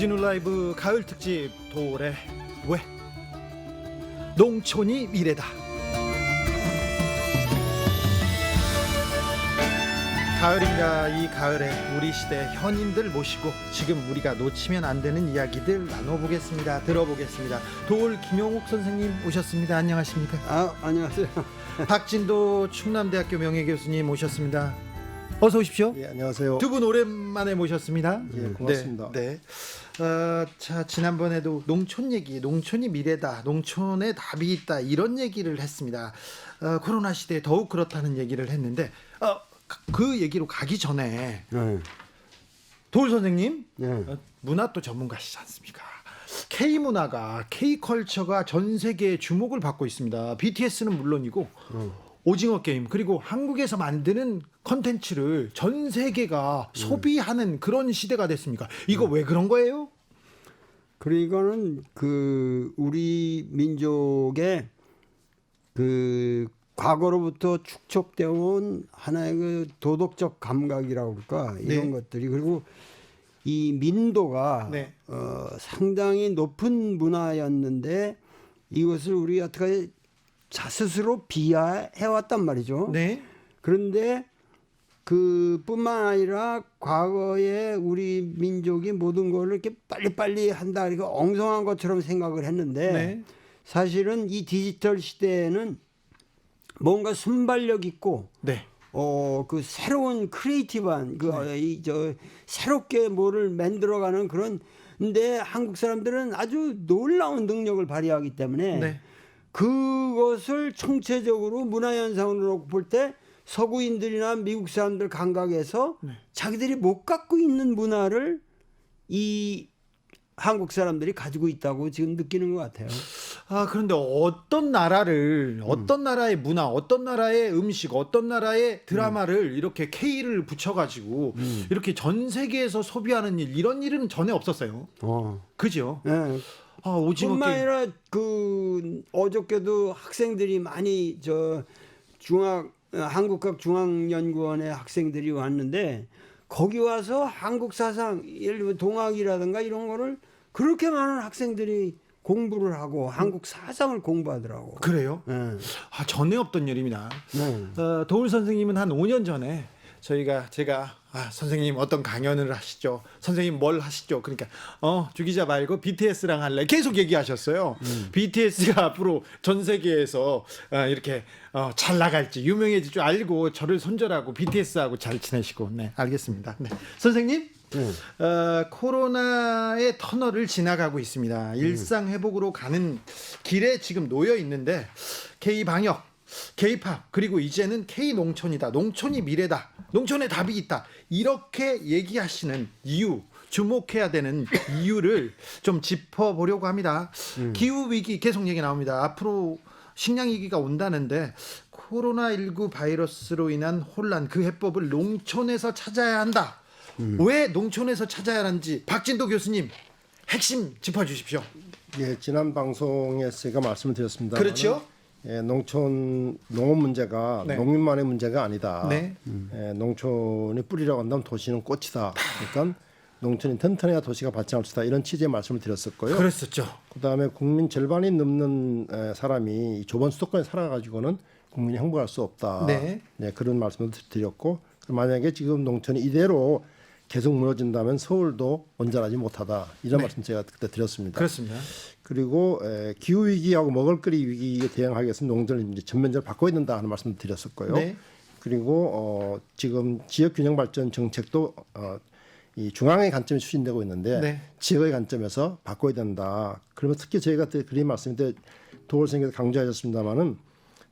주진우 라이브 가을 특집 도래 왜 농촌이 미래다. 가을인가 이 가을에 우리 시대 현인들 모시고 지금 우리가 놓치면 안 되는 이야기들 나눠보겠습니다. 들어보겠습니다. 도울 김용옥 선생님 오셨습니다. 안녕하십니까? 아 안녕하세요. 박진도 충남대학교 명예교수님 오셨습니다. 어서 오십시오. 예 안녕하세요. 두 분 오랜만에 모셨습니다. 예, 고맙습니다. 네. 네. 어, 자 지난번에도 농촌 얘기, 농촌이 미래다, 농촌에 답이 있다 이런 얘기를 했습니다. 어, 코로나 시대에 더욱 그렇다는 얘기를 했는데 어, 그 얘기로 가기 전에 네. 도울 선생님 네. 어, 문화 또 전문가시지 않습니까? K 문화가 K 컬처가 전 세계에 주목을 받고 있습니다. BTS는 물론이고 오징어 게임 그리고 한국에서 만드는 컨텐츠를 전 세계가 소비하는 그런 시대가 됐습니까? 이거 왜 그런 거예요? 그리고 이거는 그 우리 민족의 그 과거로부터 축적되어 온 하나의 그 도덕적 감각이라고 그럴까 이런 네. 것들이 그리고 이 민도가 네. 어, 상당히 높은 문화였는데 이것을 우리 어떻게 자 스스로 비하해 왔단 말이죠. 네. 그런데 그뿐만 아니라 과거에 우리 민족이 모든 걸 이렇게 빨리빨리 한다 이렇게 엉성한 것처럼 생각을 했는데 네. 사실은 이 디지털 시대에는 뭔가 순발력 있고 네. 어그 새로운 크리에이티브한 그이저 새롭게 뭐를 만들어가는 그런 근데 한국 사람들은 아주 놀라운 능력을 발휘하기 때문에 네. 그것을 총체적으로 문화 현상으로 볼 때 서구인들이나 미국 사람들 감각에서 네. 자기들이 못 갖고 있는 문화를 이 한국 사람들이 가지고 있다고 지금 느끼는 것 같아요. 아 그런데 어떤 나라를 어떤 나라의 문화, 어떤 나라의 음식, 어떤 나라의 드라마를 이렇게 K를 붙여가지고 이렇게 전 세계에서 소비하는 일 이런 일은 전에 없었어요. 어. 그죠? 예. 아 오징어 뿐만 게임. 아니라 그 어저께도 학생들이 많이 저 중학 한국학 중앙연구원의 학생들이 왔는데 거기 와서 한국 사상 예를 들면 동학이라든가 이런 거를 그렇게 많은 학생들이 공부를 하고 한국 사상을 공부하더라고. 그래요? 예. 아 전에 없던 일입니다. 네. 어, 도울 선생님은 한 5년 전에 저희가 제가 아, 선생님 어떤 강연을 하시죠? 선생님 뭘 하시죠? 그러니까 어 주기자 말고 BTS랑 할래 계속 얘기하셨어요. BTS가 앞으로 전 세계에서 어, 이렇게 어, 잘 나갈지 유명해질 줄 알고 저를 손절하고 BTS하고 잘 지내시고 네 알겠습니다. 네 선생님 네. 어, 코로나의 터널을 지나가고 있습니다. 일상 회복으로 가는 길에 지금 놓여 있는데 K 방역, K 팝 그리고 이제는 K 농촌이다. 농촌이 미래다. 농촌에 답이 있다. 이렇게 얘기하시는 이유 주목해야 되는 이유를 좀 짚어보려고 합니다. 기후 위기 계속 얘기 나옵니다. 앞으로 식량 위기가 온다는데 코로나 19 바이러스로 인한 혼란 그 해법을 농촌에서 찾아야 한다. 왜 농촌에서 찾아야 하는지 박진도 교수님 핵심 짚어주십시오. 예, 지난 방송에서 제가 말씀을 드렸습니다. 그렇죠. 예, 농촌 농업 문제가 네. 농민만의 문제가 아니다. 네. 예, 농촌이 뿌리라고 한다면 도시는 꽃이다. 그러니까 농촌이 튼튼해야 도시가 발전할 수 있다. 이런 취지의 말씀을 드렸었고요. 그랬었죠. 그다음에 국민 절반이 넘는 에, 사람이 이 좁은 수도권에 살아가지고는 국민이 행복할 수 없다. 네. 그런 말씀을 드렸고 만약에 지금 농촌이 이대로 계속 무너진다면 서울도 온전하지 못하다. 이런 말씀 제가 그때 드렸습니다. 네. 그렇습니다. 그리고 에, 기후 위기하고 먹을거리 위기에 대응하기 위해서 농촌을 이제 전면적으로 바꿔야 된다 하는 말씀을 드렸었고요. 네. 그리고 어, 지금 지역 균형 발전 정책도 어, 이 중앙의 관점이 추진되고 있는데 네. 지역의 관점에서 바꿔야 된다. 그러면 특히 저희가 그때 그런 말씀인데 도월생에서 강조하셨습니다마는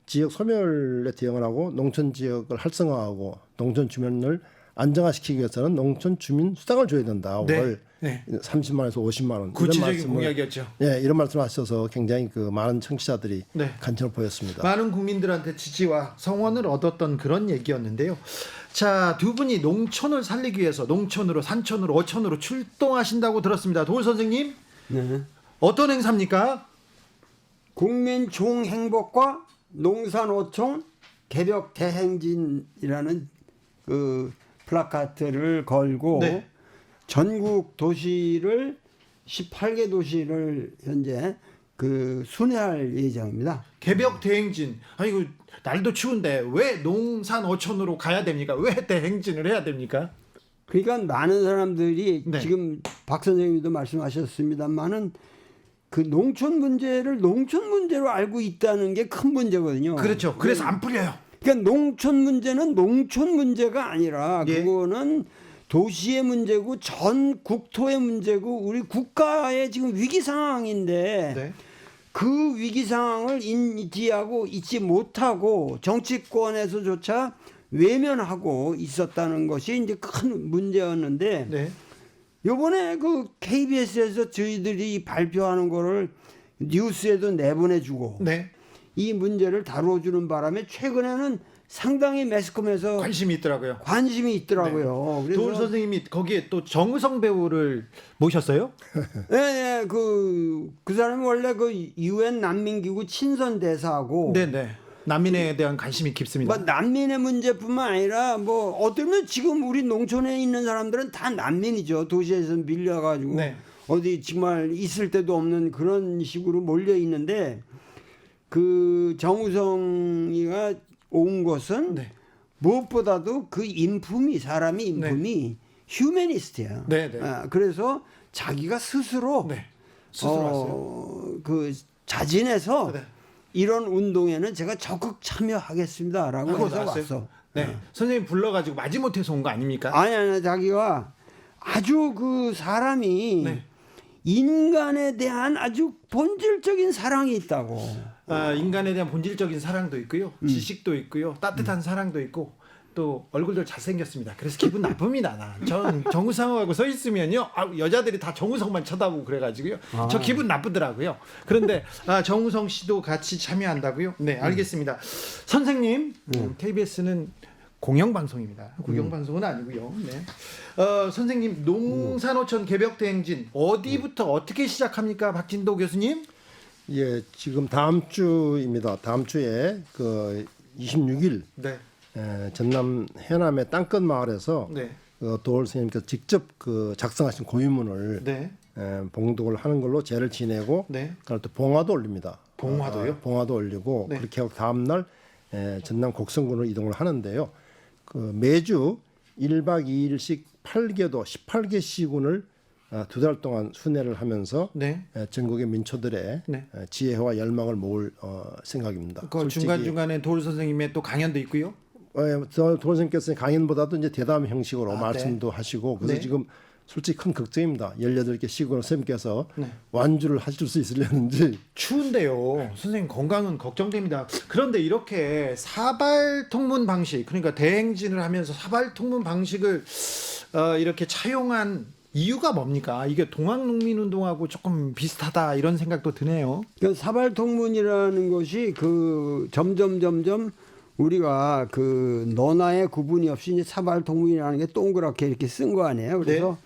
지역 소멸에 대응을 하고 농촌 지역을 활성화하고 농촌 주민을 안정화시키기 위해서는 농촌 주민 수당을 줘야 된다. 네. 월 네. 30만 원에서 50만 원. 이런 구체적인 말씀을- 공약이었죠. 예, 이런 말씀을 하셔서 굉장히 그 많은 청취자들이 네. 관심을 보였습니다. 많은 국민들한테 지지와 성원을 얻었던 그런 얘기였는데요. 자, 두 분이 농촌을 살리기 위해서 농촌으로 산촌으로 어촌으로 출동하신다고 들었습니다. 도울 선생님, 네. 어떤 행사입니까? 국민 총행복과 농산어촌 개벽 대행진이라는 그 플라카트를 걸고 네. 전국 도시를 18개 도시를 현재 그 순회할 예정입니다. 개벽 대행진. 아이고 날도 추운데 왜 농산 어촌으로 가야 됩니까? 왜 대행진을 해야 됩니까? 그러니까 많은 사람들이 네. 지금 박 선생님도 말씀하셨습니다만은 그 농촌 문제를 농촌 문제로 알고 있다는 게 큰 문제거든요. 그렇죠. 그래서 안 풀려요. 그러니까 농촌 문제는 농촌 문제가 아니라 예. 그거는 도시의 문제고 전 국토의 문제고 우리 국가의 지금 위기 상황인데 네. 그 위기 상황을 인지하고 잊지 못하고 정치권에서조차 외면하고 있었다는 것이 이제 큰 문제였는데 네. 요번에 그 KBS에서 저희들이 발표하는 거를 뉴스에도 내보내주고 네. 이 문제를 다뤄주는 바람에 최근에는 상당히 매스컴에서 관심이 있더라고요. 관심이 있더라고요. 네. 도울 선생님이 거기에 또 정우성 배우를 모셨어요? 예, 예, 그, 그 사람이 원래 그 유엔 난민기구 친선 대사하고 네, 네. 난민에 대한 관심이 깊습니다. 뭐 난민의 문제뿐만 아니라 뭐 어쩌면 지금 우리 농촌에 있는 사람들은 다 난민이죠. 도시에서 밀려가지고 네. 어디 정말 있을 데도 없는 그런 식으로 몰려 있는데 그 정우성이가 온 것은 네. 무엇보다도 그 인품이 사람이 인품이 휴메니스트야. 네, 네. 아, 그래서 자기가 스스로 네. 스스로 왔어요. 어, 그 자진해서 네. 이런 운동에는 제가 적극 참여하겠습니다라고 해서 나왔어요? 왔어. 네. 선생님 불러가지고 마지못해서 온 거 아닙니까? 아니 아니 자기가 아주 그 사람이 네. 인간에 대한 아주 본질적인 사랑이 있다고. 아, 인간에 대한 본질적인 사랑도 있고요, 음. 지식도 있고요, 따뜻한 사랑도 있고 또 얼굴도 잘생겼습니다. 그래서 기분 나쁩니다. 나. 전 정우성하고 서 있으면요, 아, 여자들이 다 정우성만 쳐다보고 그래가지고요, 저 기분 나쁘더라고요. 그런데 아, 정우성 씨도 같이 참여한다고요? 네, 알겠습니다. 선생님, 음, KBS는 공영 방송입니다. 국영 방송은 아니고요. 네. 어, 선생님 농산어촌 개벽 대행진 어디부터 어떻게 시작합니까, 박진도 교수님? 예, 지금 다음 주입니다. 다음 주에 그 26일 네, 에, 전남 해남의 땅끝 마을에서 네, 그 도올 선생님께서 직접 그 작성하신 고유문을 네, 에, 봉독을 하는 걸로 제를 지내고 네. 그날 또 봉화도 올립니다. 봉화도요? 어, 봉화도 올리고 네. 그렇게 하고 다음 날 에, 전남 곡성군으로 이동을 하는데요. 그 매주 1박 2일씩 8개도 18개 시군을 아, 두 달 동안 순회를 하면서 네. 에, 전국의 민초들의 네. 에, 지혜와 열망을 모을 어, 생각입니다. 그 중간 중간에 도울 선생님의 또 강연도 있고요. 어, 도선생께서 강연보다도 이제 대담 형식으로 아, 말씀도 하시고 그래서 네. 지금 솔직히 큰 걱정입니다. 18개 시골 선생님께서 네. 완주를 하실 수 있으려는지 추운데요. 선생님 건강은 걱정됩니다. 그런데 이렇게 사발 통문 방식, 그러니까 대행진을 하면서 사발 통문 방식을 어, 이렇게 차용한 이유가 뭡니까? 이게 동학농민운동하고 조금 비슷하다 이런 생각도 드네요. 그 사발통문이라는 것이 그 점점 점점 우리가 그 너나의 구분이 없이 이제 사발통문이라는 게 동그랗게 이렇게 쓴 거 아니에요. 그래서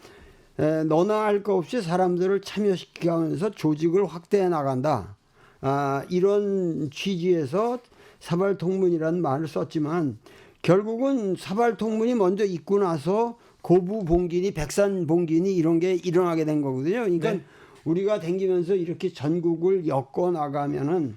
에, 너나 할 거 없이 사람들을 참여시키면서 조직을 확대해 나간다. 아, 이런 취지에서 사발통문이라는 말을 썼지만 결국은 사발통문이 먼저 있고 나서 고부 봉기니 백산 봉기니 이런 게 일어나게 된 거거든요. 그러니까 네. 우리가 댕기면서 이렇게 전국을 엮어 나가면은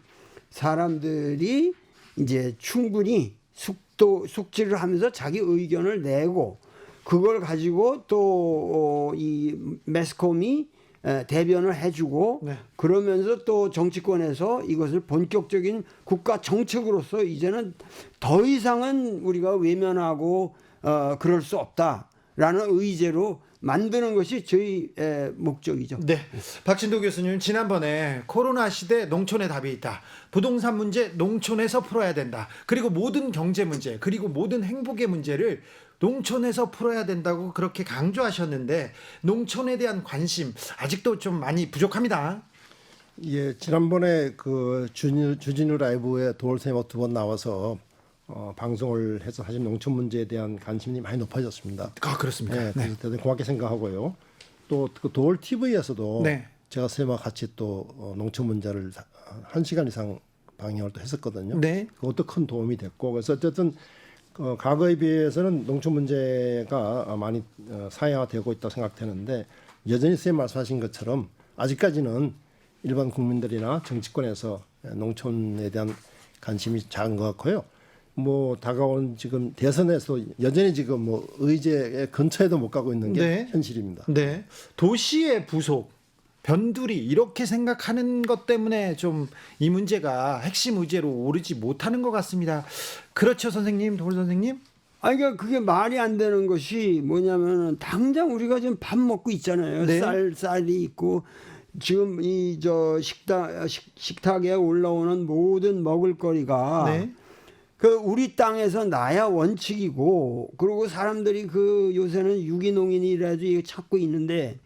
사람들이 이제 충분히 숙도 숙지를 하면서 자기 의견을 내고 그걸 가지고 또 이 매스컴이 에, 대변을 해주고 네. 그러면서 또 정치권에서 이것을 본격적인 국가 정책으로서 이제는 더 이상은 우리가 외면하고 어, 그럴 수 없다 라는 의제로 만드는 것이 저희 의 목적이죠. 네. 박진도 교수님 지난번에 코로나 시대 농촌의 답이 있다. 부동산 문제 농촌에서 풀어야 된다. 그리고 모든 경제 문제 그리고 모든 행복의 문제를 농촌에서 풀어야 된다고 그렇게 강조하셨는데 농촌에 대한 관심 아직도 좀 많이 부족합니다. 예 지난번에 그 주진우, 주진우 라이브에 도올 선생님 두번 나와서 어, 방송을 해서 사실 농촌 문제에 대한 관심이 많이 높아졌습니다. 아 그렇습니까? 네, 그래서 대단히 고맙게 생각하고요. 또그 도올 TV에서도 네. 제가 선생님과 같이 또 어, 농촌 문제를 한 시간 이상 방영을 또 했었거든요. 네. 그것도 큰 도움이 됐고 그래서 어쨌든 어, 과거에 비해서는 농촌 문제가 많이 어, 사회화되고 있다고 생각되는데 여전히 선생님 말씀하신 것처럼 아직까지는 일반 국민들이나 정치권에서 농촌에 대한 관심이 작은 것 같고요. 뭐 다가온 지금 대선에서 여전히 지금 뭐 의제 근처에도 못 가고 있는 게 네. 현실입니다. 네. 도시의 부속, 변두리 이렇게 생각하는 것 때문에 좀 이 문제가 핵심 의제로 오르지 못하는 것 같습니다. 그렇죠, 선생님, 돌 선생님? 아니 그러니까 그게 말이 안 되는 것이 뭐냐면은 당장 우리가 지금 밥 먹고 있잖아요. 네. 쌀 쌀이 있고 지금 이 저 식당 식, 식탁에 올라오는 모든 먹을거리가 네. 그 우리 땅에서 나야 원칙이고 그리고 사람들이 그 요새는 유기농인이라도 찾고 있는데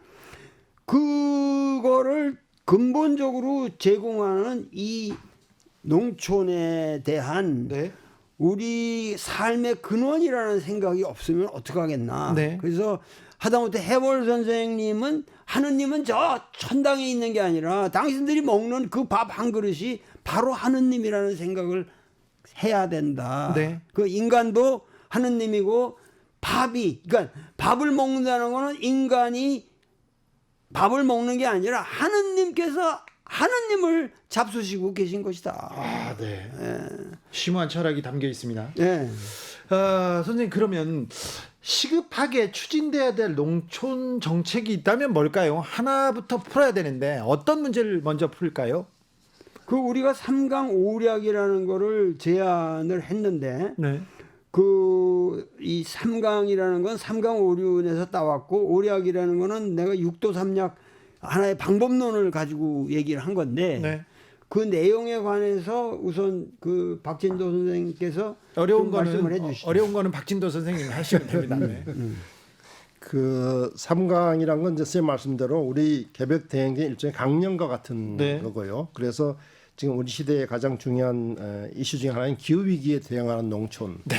그거를 근본적으로 제공하는 이 농촌에 대한 네. 우리 삶의 근원이라는 생각이 없으면 어떡하겠나. 네. 그래서 하다못해 해월 선생님은 하느님은 저 천당에 있는 게 아니라 당신들이 먹는 그 밥 한 그릇이 바로 하느님이라는 생각을 해야 된다. 네. 그 인간도 하느님이고 밥이 그러니까 밥을 먹는다는 거는 인간이 밥을 먹는 게 아니라 하느님께서 하느님을 잡수시고 계신 것이다. 아, 네. 심오한 철학이 담겨 있습니다. 예. 아, 선생님 그러면 시급하게 추진돼야 될 농촌 정책이 있다면 뭘까요? 하나부터 풀어야 되는데 어떤 문제를 먼저 풀까요? 그 우리가 삼강 오략이라는 거를 제안을 했는데 네. 그이 삼강이라는 건 삼강 오륜에서 따왔고 오략이라는 거는 내가 육도 삼약 하나의 방법론을 가지고 얘기를 한 건데 네. 그 내용에 관해서 우선 그 박진도 선생님께서 어려운 좀 거는 말씀을 해주시죠. 어려운 거는 박진도 선생님이 하시면 됩니다. 네. 그 삼강이란 건 이제 선생님 말씀대로 우리 개벽 대행의 일종의 강령과 같은 네. 거고요. 그래서 지금 우리 시대의 가장 중요한 어, 이슈 중에 하나인 기후 위기에 대응하는 농촌. 네.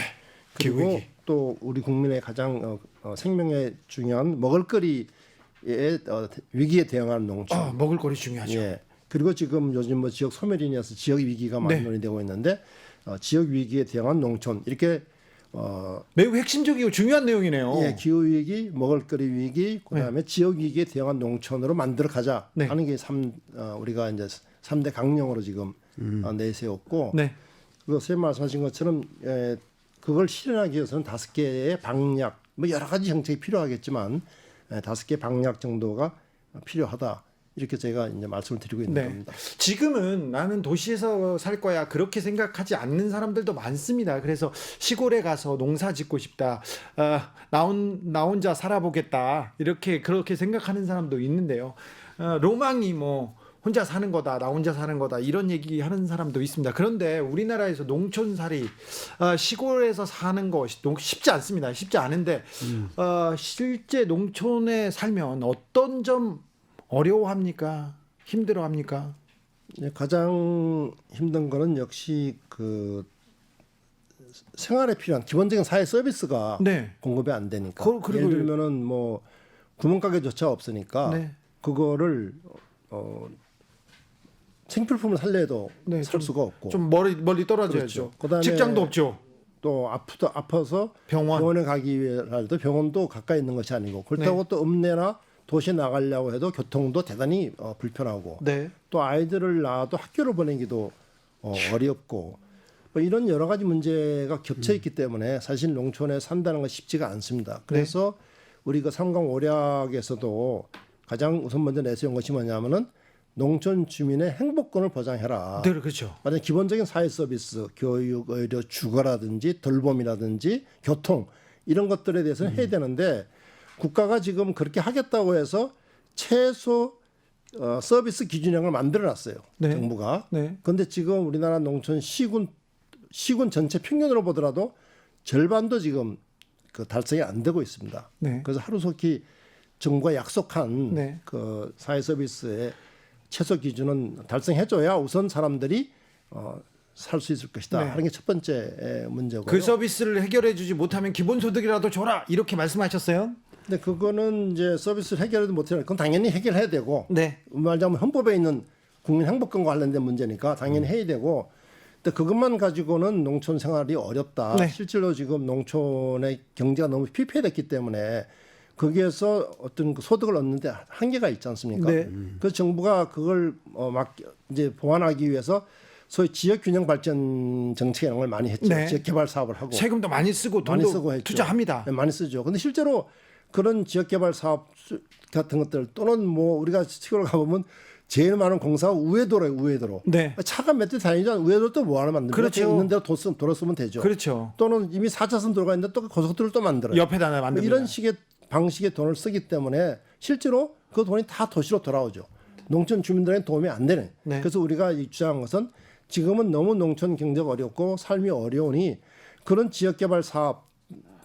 그리고. 또 우리 국민의 가장 어, 어, 생명에 중요한 먹을거리의 어, 위기에 대응하는 농촌. 어, 먹을거리 중요하죠. 예. 그리고 지금 요즘 뭐 지역 소멸 인해서 지역 위기가 많이 네. 논의되고 있는데 어, 지역 위기에 대응한 농촌 이렇게 어, 매우 핵심적이고 중요한 내용이네요. 예, 기후 위기, 먹을거리 위기, 그다음에 지역 위기에 대응한 농촌으로 만들어 가자 네. 하는 게 삼 어, 우리가 이제 삼대 강령으로 지금 어, 내세웠고 네. 그 선생님 말씀하신 것처럼 에, 그걸 실현하기 위해서는 다섯 개의 방약, 뭐 여러 가지 정책이 필요하겠지만 에, 다섯 개 방약 정도가 필요하다. 이렇게 제가 이제 말씀을 드리고 있는 네. 겁니다. 지금은 나는 도시에서 살 거야 그렇게 생각하지 않는 사람들도 많습니다. 그래서 시골에 가서 농사 짓고 싶다. 아, 나, 혼, 나 혼자 살아보겠다. 이렇게 그렇게 생각하는 사람도 있는데요. 어, 로망이 뭐 혼자 사는 거다, 나 혼자 사는 거다 이런 얘기 하는 사람도 있습니다. 그런데 우리나라에서 농촌살이 어, 시골에서 사는 거 농- 쉽지 않습니다. 쉽지 않은데 어, 실제 농촌에 살면 어떤 점 어려워합니까? 힘들어합니까? 예, 가장 힘든 거는 역시 그 생활에 필요한 기본적인 사회 서비스가 네. 공급이 안 되니까. 그- 그리고- 예를 들면은 뭐 구멍가게조차 없으니까 네. 그거를 어 생필품을 살려도 네, 살 좀- 수가 없고 좀 멀리 멀리 떨어져야죠. 그렇죠. 그다음에 직장도 없죠. 또 아프다 아파서 병원. 병원에 가기 위해서도 병원도 가까이 있는 것이 아니고 그렇다고 네. 또 읍내나 도시에 나가려고 해도 교통도 대단히 어, 불편하고 네. 또 아이들을 낳아도 학교를 보내기도 어, 어렵고 뭐 이런 여러 가지 문제가 겹쳐 있기 때문에 사실 농촌에 산다는 건 쉽지가 않습니다. 그래서 우리 그 삼강 오략에서도 가장 우선 먼저 내세운 것이 뭐냐면은 농촌 주민의 행복권을 보장해라. 네, 그렇죠. 만약 기본적인 사회 서비스, 교육, 의료, 주거라든지 돌봄이라든지 교통 이런 것들에 대해서는 해야 되는데 국가가 지금 그렇게 하겠다고 해서 최소 어, 서비스 기준형을 만들어놨어요. 네. 정부가. 네. 그런데 지금 우리나라 농촌 시군 시군 전체 평균으로 보더라도 절반도 지금 그 달성이 안 되고 있습니다. 네. 그래서 하루속히 정부가 약속한 네. 그 사회 서비스의 최소 기준은 달성해줘야 우선 사람들이 어, 살 수 있을 것이다 네. 하는 게 첫 번째 에, 문제고요. 그 서비스를 해결해 주지 못하면 기본소득이라도 줘라. 이렇게 말씀하셨어요? 근데 그거는 이제 서비스를 해결해도 못해요. 그건 당연히 해결해야 되고 네. 말하자면 헌법에 있는 국민 행복권과 관련된 문제니까 당연히 해야 되고 근데 그것만 가지고는 농촌 생활이 어렵다. 네. 실제로 지금 농촌의 경제가 너무 피폐됐기 때문에 거기에서 어떤 그 소득을 얻는데 한계가 있지 않습니까? 네. 그 정부가 그걸 어, 막 이제 보완하기 위해서 소위 지역 균형 발전 정책 이런 걸 많이 했죠. 네. 지역 개발 사업을 하고 세금도 많이 쓰고 돈도 많이 쓰고 했죠. 투자합니다. 네, 많이 쓰죠. 근데 실제로 그런 지역 개발 사업 수- 같은 것들 또는 뭐 우리가 시골 가보면 제일 많은 공사가 우회도로예요. 우회도로. 네. 차가 몇 대 다니죠. 우회도로 또 뭐하러 만들어요? 그렇죠. 있는 대로 도 도로 쓰면 되죠. 그렇죠. 또는 이미 4차선 도로가 있는데 또 고속도로를 또 만들어요. 옆에다 하나 만듭니다. 이런 식의 방식의 돈을 쓰기 때문에 실제로 그 돈이 다 도시로 돌아오죠. 농촌 주민들에게 도움이 안 되는. 네. 그래서 우리가 이 주장한 것은 지금은 너무 농촌 경제가 어렵고 삶이 어려우니 그런 지역 개발 사업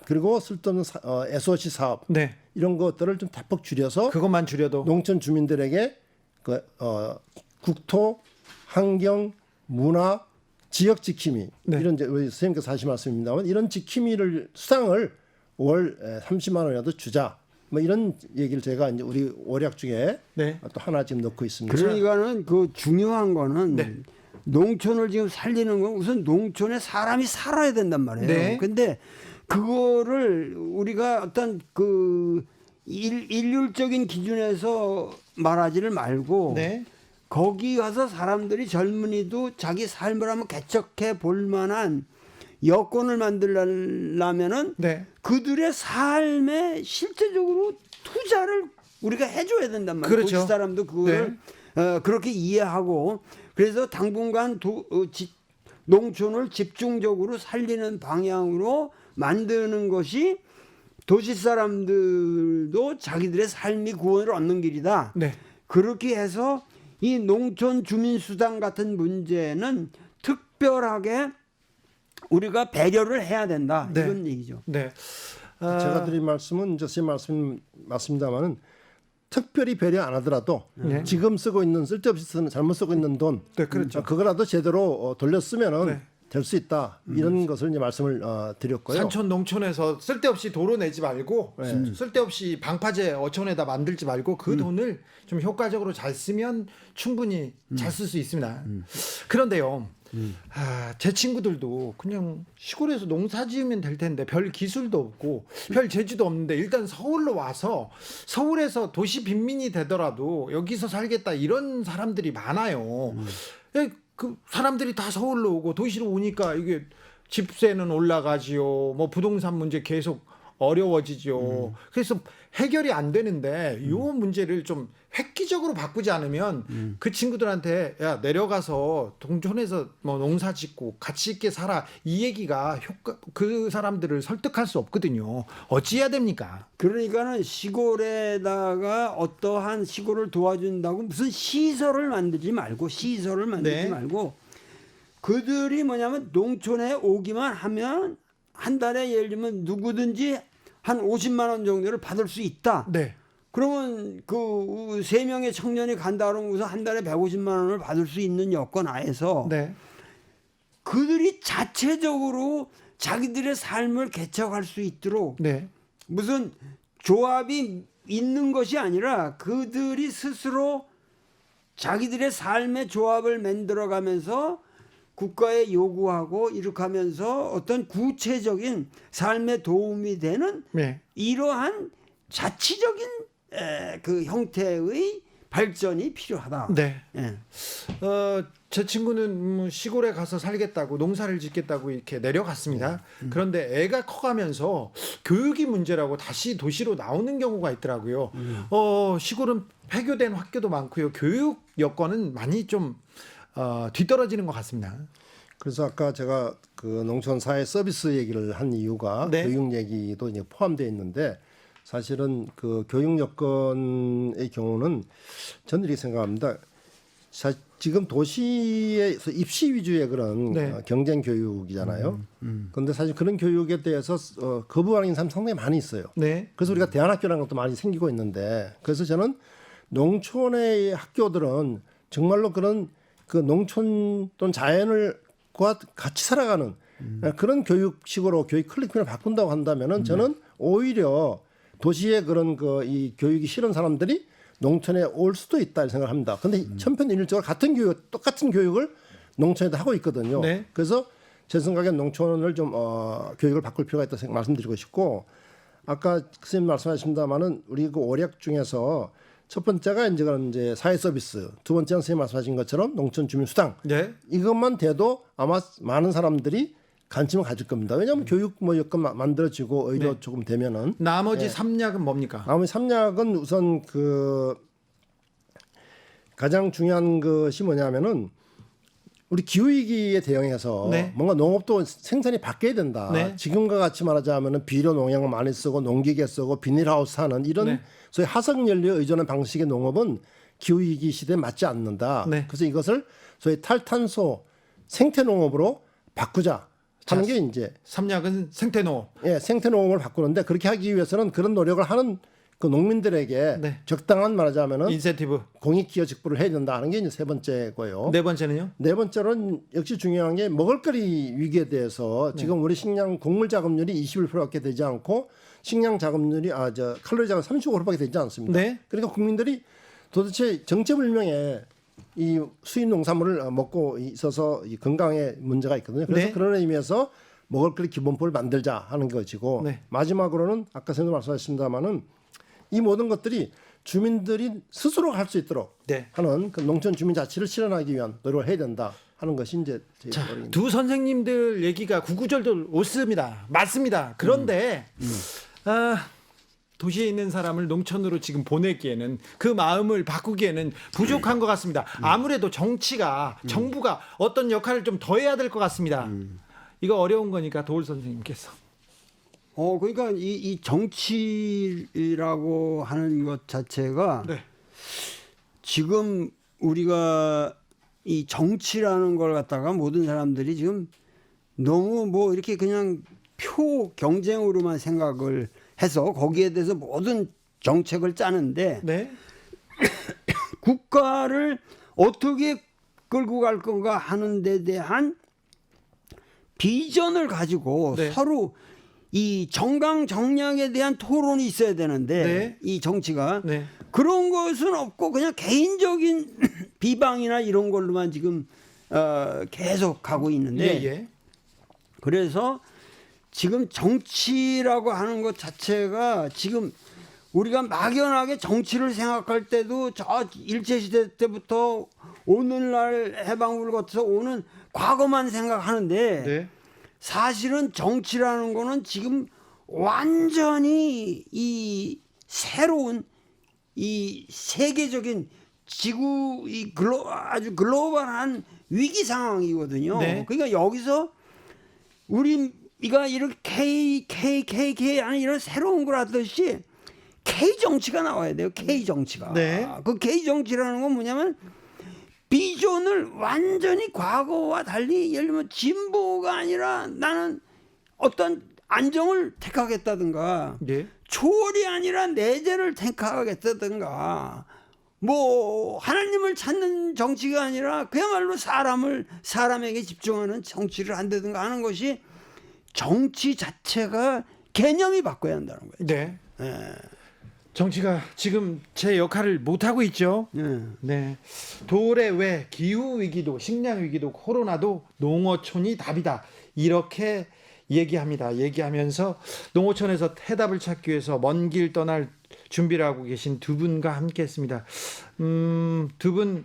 그리고 쓸데없는 사, 어, SOC 사업 네. 이런 것들을 좀 대폭 줄여서 그것만 줄여도 농촌 주민들에게 그 어, 국토, 환경, 문화, 지역 지킴이 네. 이런 이제 선생님께서 하신 말씀입니다만 이런 지킴이를 수당을 월 에, 30만 원이라도 주자. 뭐 이런 얘기를 제가 이제 우리 월약 중에 네. 또 하나 지금 넣고 있습니다. 그러니까는 그 중요한 거는 네. 농촌을 지금 살리는 건 우선 농촌에 사람이 살아야 된단 말이에요. 네. 근데 그거를 우리가 어떤 그 일, 일률적인 기준에서 말하지를 말고 네. 거기 가서 사람들이 젊은이도 자기 삶을 한번 개척해 볼 만한 여건을 만들려면은 네. 그들의 삶에 실제적으로 투자를 우리가 해줘야 된단 말이에요. 그렇죠. 도시 사람도 그거를 어, 그렇게 이해하고 그래서 당분간 도, 어, 지- 농촌을 집중적으로 살리는 방향으로 만드는 것이 도시 사람들도 자기들의 삶이 구원을 얻는 길이다. 네. 그렇게 해서 이 농촌 주민 수당 같은 문제는 특별하게 우리가 배려를 해야 된다 네. 이런 얘기죠. 네. 아, 제가 드린 말씀은 이제 제 말씀 맞습니다만은 특별히 배려 안 하더라도 네. 지금 쓰고 있는 쓸데없이 쓰는 잘못 쓰고 있는 돈 네, 그렇죠. 어, 그거라도 제대로 어, 돌려 쓰면은 네. 될 수 있다 이런 것을 이제 말씀을 어, 드렸고요. 산촌 농촌에서 쓸데없이 도로 내지 말고 네. 쓸데없이 방파제 어촌에다 만들지 말고 그 돈을 좀 효과적으로 잘 쓰면 충분히 잘 쓸 수 있습니다. 그런데요. 아, 제 친구들도 그냥 시골에서 농사 지으면 될 텐데 별 기술도 없고 별 재주도 없는데 일단 서울로 와서 서울에서 도시 빈민이 되더라도 여기서 살겠다 이런 사람들이 많아요. 예, 그 사람들이 다 서울로 오고 도시로 오니까 이게 집세는 올라가지요. 뭐 부동산 문제 계속 어려워지죠. 그래서 해결이 안 되는데 이 문제를 좀 획기적으로 바꾸지 않으면 그 친구들한테 야 내려가서 동촌에서 뭐 농사 짓고 가치 있게 살아 이 얘기가 효과 그 사람들을 설득할 수 없거든요. 어찌해야 됩니까? 그러니까는 시골에다가 어떠한 시골을 도와준다고 무슨 시설을 만들지 말고 시설을 만들지 네. 말고 그들이 뭐냐면 농촌에 오기만 하면 한 달에 예를 들면 누구든지 한 50만 원 정도를 받을 수 있다. 네. 그러면 그 세 명의 청년이 간다 그러면 우선 한 달에 150만 원을 받을 수 있는 여건 하에서 네. 그들이 자체적으로 자기들의 삶을 개척할 수 있도록 네. 무슨 조합이 있는 것이 아니라 그들이 스스로 자기들의 삶의 조합을 만들어가면서 국가에 요구하고 이렇게 하면서 어떤 구체적인 삶에 도움이 되는 네. 이러한 자치적인 에, 그 형태의 발전이 필요하다. 네. 예. 어, 제 친구는 뭐 시골에 가서 살겠다고 농사를 짓겠다고 이렇게 내려갔습니다. 그런데 애가 커가면서 교육이 문제라고 다시 도시로 나오는 경우가 있더라고요. 어, 시골은 폐교된 학교도 많고요. 교육 여건은 많이 좀 어, 뒤떨어지는 것 같습니다. 그래서 아까 제가 그 농촌 사회 서비스 얘기를 한 이유가 네. 교육 얘기도 이제 포함되어 있는데 사실은 그 교육 여건의 경우는 저는 이렇게 생각합니다. 사, 지금 도시에서 입시 위주의 그런 네. 어, 경쟁 교육이잖아요. 그런데 사실 그런 교육에 대해서 어, 거부하는 사람 상당히 많이 있어요. 네. 그래서 우리가 대안학교라는 것도 많이 생기고 있는데 그래서 저는 농촌의 학교들은 정말로 그런 그 농촌 또는 자연을과 같이 살아가는 그런 교육식으로 교육 클리닉을 바꾼다고 한다면은 저는 오히려 도시의 그런 그 이 교육이 싫은 사람들이 농촌에 올 수도 있다 이 생각을 합니다. 근데 천편일률적으로 같은 교육 똑같은 교육을 농촌에도 하고 있거든요. 네. 그래서 제 생각엔 농촌을 좀 어, 교육을 바꿀 필요가 있다고 생각 말씀드리고 싶고 아까 선생님 말씀하셨습니다만은 우리 그 오략 중에서 첫 번째가 이제 그런 이제 사회 서비스, 두 번째는 선생님 말씀하신 것처럼 농촌 주민 수당 네. 이것만 돼도 아마 많은 사람들이 관심을 가질 겁니다. 왜냐하면 교육 뭐 여건 마- 만들어지고 의료 네. 조금 되면은 나머지 삼약은 뭡니까? 아무리 삼약은 우선 그 가장 중요한 것이 뭐냐면은 우리 기후 위기에 대응해서 네. 뭔가 농업도 생산이 바뀌어야 된다. 네. 지금과 같이 말하자면은 비료 농약을 많이 쓰고 농기계 쓰고 비닐하우스 하는 이런 네. 소위 화석 연료에 의존한 방식의 농업은 기후 위기 시대에 맞지 않는다. 네. 그래서 이것을 소위 탈탄소 생태 농업으로 바꾸자 하는 게 이제 삼약은 생태농업. 예, 생태 농업을 바꾸는데 그렇게 하기 위해서는 그런 노력을 하는 그 농민들에게 네. 적당한 말하자면은 인센티브. 공익 기여 직부를 해야 된다 하는 게 이제 세 번째고요. 네 번째는요? 네 번째로는 역시 중요한 게 먹을거리 위기에 대해서 네. 지금 우리 식량 곡물 자급률이 21%밖에 되지 않고 식량 자급률이 아 저 칼로리 자급 35%밖에 되지 않습니다. 네. 그러니까 국민들이 도대체 정체불명의 이 수입 농산물을 먹고 있어서 이 건강에 문제가 있거든요. 그래서 네. 그런 의미에서 먹을거리 기본법을 만들자 하는 것이고 네. 마지막으로는 아까 선생님 말씀하셨습니다마는 이 모든 것들이 주민들이 스스로 할 수 있도록 네. 하는 그 농촌 주민 자치를 실현하기 위한 노력을 해야 된다 하는 것이 이제 제 자. 두 선생님들 얘기가 구구절절 옳습니다. 맞습니다. 그런데 아, 도시에 있는 사람을 농촌으로 지금 보내기에는 그 마음을 바꾸기에는 부족한 것 같습니다. 아무래도 정치가 정부가 어떤 역할을 좀 더 해야 될 것 같습니다. 이거 어려운 거니까 도울 선생님께서 어 그러니까 이, 이 정치라고 하는 것 자체가 네. 지금 우리가 이 정치라는 걸 갖다가 모든 사람들이 지금 너무 뭐 이렇게 그냥 표 경쟁으로만 생각을 해서 거기에 대해서 모든 정책을 짜는데 네. 국가를 어떻게 끌고 갈 건가 하는 데 대한 비전을 가지고 네. 서로 이 정강 정략에 대한 토론이 있어야 되는데 네. 이 정치가 네. 그런 것은 없고 그냥 개인적인 비방이나 이런 걸로만 지금 어, 계속 가고 있는데 예, 예. 그래서 지금 정치라고 하는 것 자체가 지금 우리가 막연하게 정치를 생각할 때도 저 일제시대 때부터 오늘날 해방을 거쳐서 오는 과거만 생각하는데 네. 사실은 정치라는 거는 지금 완전히 이 새로운 이 세계적인 지구 이 글로 아주 글로벌한 위기 상황이거든요. 네. 그러니까 여기서 우리가 이렇게 K K K K 하는 이런 새로운 걸 하듯이 K 정치가 나와야 돼요. K 정치가. 네. 그 K 정치라는 건 뭐냐면 비전을 완전히 과거와 달리 예를 들면 진보가 아니라 나는 어떤 안정을 택하겠다든가 예. 초월이 아니라 내재를 택하겠다든가 뭐 하나님을 찾는 정치가 아니라 그야말로 사람을 사람에게 집중하는 정치를 한다든가 하는 것이 정치 자체가 개념이 바꿔야 한다는 거예요. 네. 예. 정치가 지금 제 역할을 못 하고 있죠. 예. 네. 돌의 왜 기후 위기도 식량 위기도 코로나도 농어촌이 답이다. 이렇게 얘기합니다. 얘기하면서 농어촌에서 해답을 찾기 위해서 먼 길 떠날 준비를 하고 계신 두 분과 함께 했습니다. 음, 두 분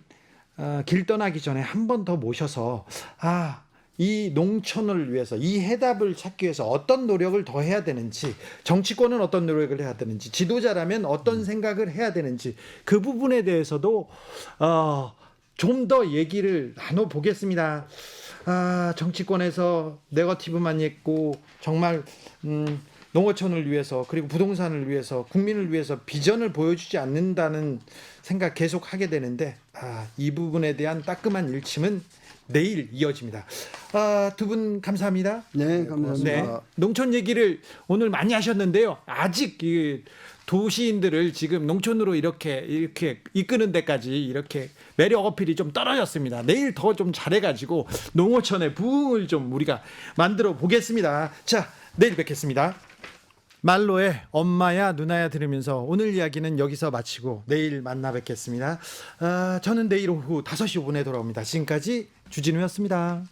어, 길 떠나기 전에 한 번 더 모셔서 아, 이 농촌을 위해서 이 해답을 찾기 위해서 어떤 노력을 더 해야 되는지 정치권은 어떤 노력을 해야 되는지 지도자라면 어떤 생각을 해야 되는지 그 부분에 대해서도 어, 좀 더 얘기를 나눠 보겠습니다. 아, 정치권에서 네거티브만 했고 정말 음, 농어촌을 위해서 그리고 부동산을 위해서 국민을 위해서 비전을 보여주지 않는다는 생각 계속 하게 되는데 아, 이 부분에 대한 따끔한 일침은 내일 이어집니다. 아, 두 분 감사합니다. 네, 감사합니다. 네, 농촌 얘기를 오늘 많이 하셨는데요. 아직 이 도시인들을 지금 농촌으로 이렇게 이렇게 이끄는 데까지 이렇게 매력 어필이 좀 떨어졌습니다. 내일 더 좀 잘해가지고 농어촌의 부흥을 좀 우리가 만들어 보겠습니다. 자, 내일 뵙겠습니다. 말로의 엄마야 누나야 들으면서 오늘 이야기는 여기서 마치고 내일 만나 뵙겠습니다. 아, 저는 내일 오후 5시 5분에 돌아옵니다. 지금까지 주진우였습니다.